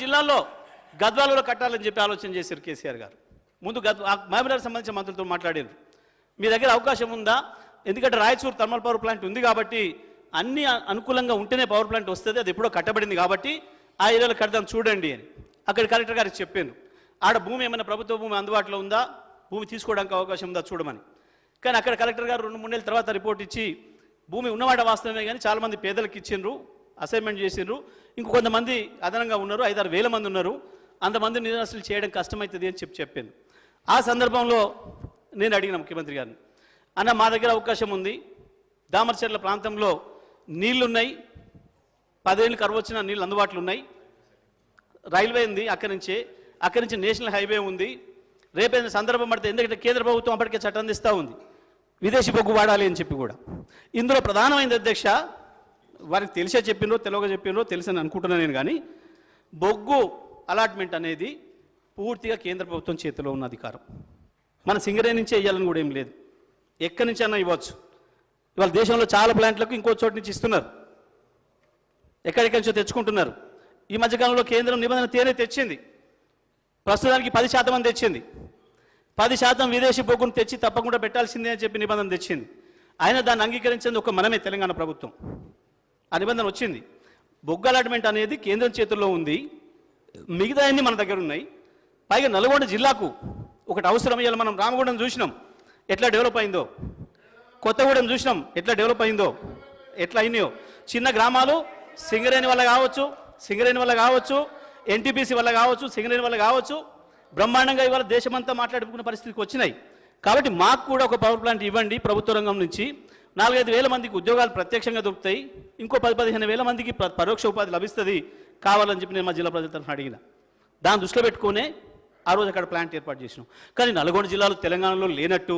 జిల్లాలో గద్వాలలో కట్టాలని చెప్పి ఆలోచన చేశారు కేసీఆర్ గారు. ముందు గద్ మహబూబ్నగర్ సంబంధించిన మంత్రులతో మాట్లాడారు. మీ దగ్గర అవకాశం ఉందా? ఎందుకంటే రాయచూరు థర్మల్ పవర్ ప్లాంట్ ఉంది కాబట్టి అన్ని అనుకూలంగా ఉంటేనే పవర్ ప్లాంట్ వస్తుంది అది ఎప్పుడో కట్టబడింది కాబట్టి ఆ ఏరియాలో కడదాం చూడండి అని. అక్కడ కలెక్టర్ గారికి చెప్పాను. ఆడ భూమి ఏమైనా ప్రభుత్వ భూమి అందుబాటులో ఉందా? భూమి తీసుకోవడానికి అవకాశం ఉందా చూడమని. కానీ అక్కడ కలెక్టర్ గారు రెండు మూడు నెలల తర్వాత రిపోర్ట్ ఇచ్చి భూమి ఉన్నమాట వాస్తవమే కానీ చాలామంది పేదలకు ఇచ్చిండ్రు. అసైన్మెంట్ చేసిండ్రు. ఇంకొంతమంది అదనంగా ఉన్నారు ఐదారు వేల మంది ఉన్నారు. అంతమంది నిరాశలు చేయడం కష్టమవుతుంది అని చెప్పి చెప్పాను ఆ సందర్భంలో నేను అడిగిన ముఖ్యమంత్రి గారిని అన్న మా దగ్గర అవకాశం ఉంది. దామరచెర్ల ప్రాంతంలో నీళ్ళున్నాయి. పదేళ్ళు కరువు వచ్చిన నీళ్ళు అందుబాటులో ఉన్నాయి. రైల్వే ఉంది అక్కడి నుంచే. అక్కడి నుంచి నేషనల్ హైవే ఉంది. రేపేదైనా సందర్భం పడితే ఎందుకంటే కేంద్ర ప్రభుత్వం అప్పటికే చట్టం ఇస్తూ ఉంది. విదేశీ బొగ్గు వాడాలి అని చెప్పి కూడా. ఇందులో ప్రధానమైనది అధ్యక్ష వారికి తెలిసే చెప్పినో తెలియక చెప్పినో తెలుసని అనుకుంటున్నాను నేను కానీ బొగ్గు అలాట్మెంట్ అనేది పూర్తిగా కేంద్ర ప్రభుత్వం చేతిలో ఉన్న అధికారం. మన సింగరే నుంచే ఇవ్వాలని కూడా ఏం లేదు. ఎక్కడి నుంచి అన్నా ఇవ్వచ్చు. ఇవాళ దేశంలో చాలా ప్లాంట్లకు ఇంకో చోటు నుంచి ఇస్తున్నారు. ఎక్కడెక్కడి నుంచో తెచ్చుకుంటున్నారు. ఈ మధ్యకాలంలో కేంద్రం నిబంధన తేనే తెచ్చింది. ప్రస్తుతానికి పది శాతం అని తెచ్చింది. పది శాతం విదేశీ బొగ్గును తెచ్చి తప్పకుండా పెట్టాల్సిందే అని చెప్పి నిబంధన తెచ్చింది. అయినా దాన్ని అంగీకరించింది ఒక మనమే తెలంగాణ ప్రభుత్వం. ఆ నిబంధన వచ్చింది. బొగ్గు అలాట్మెంట్ అనేది కేంద్రం చేతుల్లో ఉంది. మిగతా అన్ని మన దగ్గర ఉన్నాయి. పైగా నల్గొండ జిల్లాకు ఒకటి అవసరం. ఇవాళ మనం రామగుండం చూసినాం. ఎట్లా డెవలప్ అయిందో. కొత్తగూడెం చూసినాం. ఎట్లా డెవలప్ అయిందో. ఎట్లా అయినాయో. చిన్న గ్రామాలు సింగరేణి వల్ల కావచ్చు సింగరేణి వల్ల కావచ్చు ఎన్టీపీసీ వల్ల కావచ్చు సింగరేణి వల్ల కావచ్చు. బ్రహ్మాండంగా ఇవాళ దేశమంతా మాట్లాడుకునే పరిస్థితికి వచ్చినాయి. కాబట్టి మాకు కూడా ఒక పవర్ ప్లాంట్ ఇవ్వండి ప్రభుత్వ రంగం నుంచి. నాలుగైదు వేల మందికి ఉద్యోగాలు ప్రత్యక్షంగా దొరుకుతాయి. ఇంకో పది పదిహేను వేల మందికి పరోక్ష ఉపాధి లభిస్తుంది. కావాలని చెప్పి నేను మా జిల్లా ప్రజల తరఫున అడిగిన. దాన్ని దృష్టిలో పెట్టుకునే ఆ రోజు అక్కడ ప్లాంట్ ఏర్పాటు చేసినాం. కానీ నల్గొండ జిల్లాలో తెలంగాణలో లేనట్టు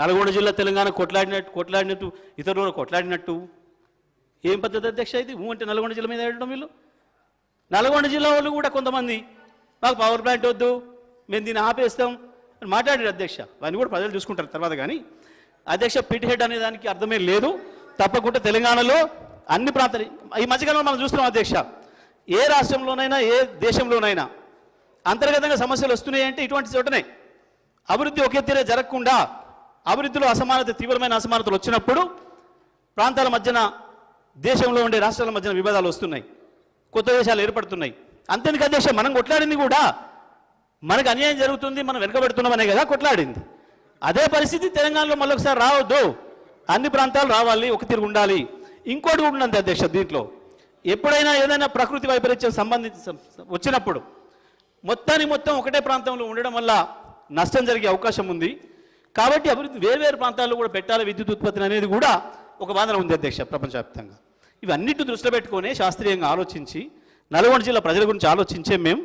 నల్గొండ జిల్లా తెలంగాణ కొట్లాడినట్టు కొట్లాడినట్టు ఇతరులు కొట్లాడినట్టు ఏం పద్ధతి అధ్యక్ష ఇది? ఊ అంటే నల్గొండ జిల్లా మీద వేయడం వీళ్ళు? నల్గొండ జిల్లా వాళ్ళు కూడా కొంతమంది మాకు పవర్ ప్లాంట్ వద్దు మేము దీన్ని ఆపేస్తాం అని మాట్లాడారు అధ్యక్ష. అవన్నీ కూడా ప్రజలు చూసుకుంటారు తర్వాత కానీ. అధ్యక్ష పిట్ హెడ్ అనే దానికి అర్థమే లేదు. తప్పకుండా తెలంగాణలో అన్ని ప్రాంతాలు ఈ మధ్యకాలంలో మనం చూస్తున్నాం అధ్యక్ష ఏ రాష్ట్రంలోనైనా ఏ దేశంలోనైనా అంతర్గతంగా సమస్యలు వస్తున్నాయి అంటే ఇటువంటి చోటనే అభివృద్ధి ఒకే తీరే జరగకుండా అభివృద్ధిలో అసమానత తీవ్రమైన అసమానతలు వచ్చినప్పుడు ప్రాంతాల మధ్యన దేశంలో ఉండే రాష్ట్రాల మధ్యన విభేదాలు వస్తున్నాయి. కొత్త దేశాలు ఏర్పడుతున్నాయి. అంతేందుకు అధ్యక్ష మనం కొట్లాడింది కూడా మనకు అన్యాయం జరుగుతుంది మనం వెనుకబెడుతున్నామనే కదా కొట్లాడింది. అదే పరిస్థితి తెలంగాణలో మళ్ళొకసారి రావద్దు. అన్ని ప్రాంతాలు రావాలి ఒక తిరుగు ఉండాలి. ఇంకోటి కూడా ఉన్నది అధ్యక్ష దీంట్లో. ఎప్పుడైనా ఏదైనా ప్రకృతి వైపరీత్యం సంబంధించి వచ్చినప్పుడు మొత్తానికి మొత్తం ఒకటే ప్రాంతంలో ఉండడం వల్ల నష్టం జరిగే అవకాశం ఉంది. కాబట్టి అభివృద్ధి వేర్వేరు ప్రాంతాల్లో కూడా పెట్టాలి విద్యుత్ ఉత్పత్తిని అనేది కూడా ఒక వాదన ఉంది అధ్యక్ష ప్రపంచవ్యాప్తంగా. ఇవన్నిటి దృష్టిలో పెట్టుకొని శాస్త్రీయంగా ఆలోచించి నల్గొండ జిల్లా ప్రజల గురించి ఆలోచించే మేము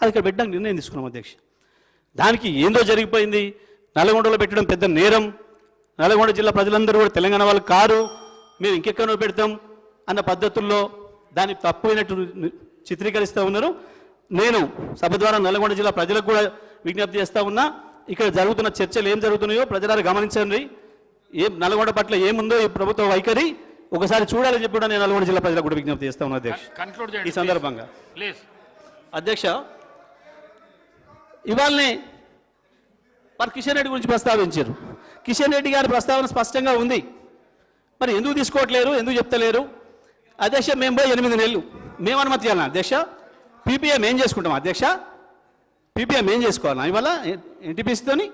అది ఇక్కడ పెట్టడానికి నిర్ణయం తీసుకున్నాం అధ్యక్ష. దానికి ఏందో జరిగిపోయింది నల్గొండలో పెట్టడం పెద్ద నేరం. నల్గొండ జిల్లా ప్రజలందరూ కూడా తెలంగాణ వాళ్ళు కారు. మేము ఇంకెక్కడో పెడతాం అన్న పద్ధతుల్లో దాన్ని తప్పైనట్టు చిత్రీకరిస్తూ ఉన్నారు. నేను సభ ద్వారా నల్గొండ జిల్లా ప్రజలకు కూడా విజ్ఞప్తి చేస్తా ఉన్నా ఇక్కడ జరుగుతున్న చర్చలు ఏం జరుగుతున్నాయో ప్రజలారు గమనించండి. ఏం నల్గొండ పట్ల ఏముందో ఈ ప్రభుత్వ వైఖరి ఒకసారి చూడాలని చెప్పి కూడా నేను నల్గొండ జిల్లా ప్రజలకు కూడా విజ్ఞప్తి చేస్తా ఉన్నా అధ్యక్ష. ఈ సందర్భంగా. ప్లీజ్ అధ్యక్ష ఇవాళనే మరి కిషన్ రెడ్డి గురించి ప్రస్తావించారు. కిషన్ రెడ్డి గారి ప్రస్తావన స్పష్టంగా ఉంది. మరి ఎందుకు తీసుకోవట్లేరు? ఎందుకు చెప్తలేరు? అధ్యక్ష మేము పోయి ఎనిమిది నెలలు. మేము అనుమతి ఇవ్వాలా అధ్యక్ష? పీపీఎం ఏం చేసుకుంటాం అధ్యక్ష? పీపీఎం ఏం చేసుకోవాలా? ఇవాళ ఎన్టీపీసీతోని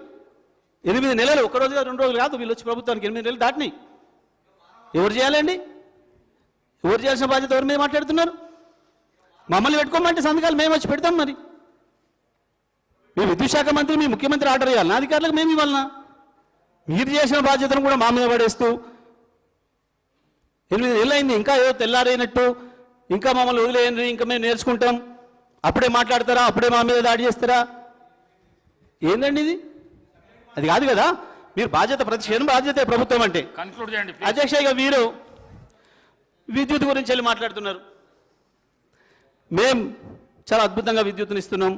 ఎనిమిది నెలలు ఒక రోజు రెండు రోజులు కాదు వీళ్ళు వచ్చి ప్రభుత్వానికి ఎనిమిది నెలలు దాటినాయి. ఎవరు చేయాలండి? ఎవరు చేయాల్సిన బాధ్యత ఎవరి మీద మాట్లాడుతున్నారు? మమ్మల్ని పెట్టుకోమంటే సంతకాలు మేము వచ్చి పెడతాం మరి. మీ విద్యుత్ శాఖ మంత్రి మీ ముఖ్యమంత్రి ఆర్డర్ ఇవ్వాలి. నా అధికారులకు మేము ఇవ్వాలనా? మీరు చేసిన బాధ్యతను కూడా మా మీద పడేస్తూ ఎనిమిది అయింది. ఇంకా ఏదో తెల్లారైనట్టు ఇంకా మమ్మల్ని వదిలేయండి ఇంకా మేము నేర్చుకుంటాం. అప్పుడే మాట్లాడతారా? అప్పుడే మా మీద దాడి చేస్తారా? ఏందండి ఇది? అది కాదు కదా. మీరు బాధ్యత ప్రతి క్షణం బాధ్యత ప్రభుత్వం అంటే. కన్క్లూడ్ చేయండి. అధ్యక్ష ఇక వీరు విద్యుత్ గురించి వెళ్ళి మాట్లాడుతున్నారు. మేం చాలా అద్భుతంగా విద్యుత్తుని ఇస్తున్నాం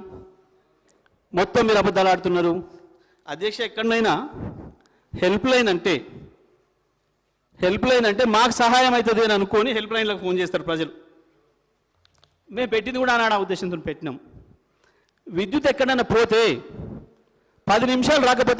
మొత్తం మీరు అబద్ధాలు ఆడుతున్నారు. అధ్యక్ష ఎక్కడనైనా హెల్ప్ లైన్ అంటే హెల్ప్ లైన్ అంటే మాకు సహాయం అవుతుంది అని అనుకొని హెల్ప్ లైన్లకు ఫోన్ చేస్తారు ప్రజలు. మేము పెట్టింది కూడా అన్నాడు ఆ ఉద్దేశంతో పెట్టినాం. విద్యుత్ ఎక్కడైనా పోతే పది నిమిషాలు రాకపోతే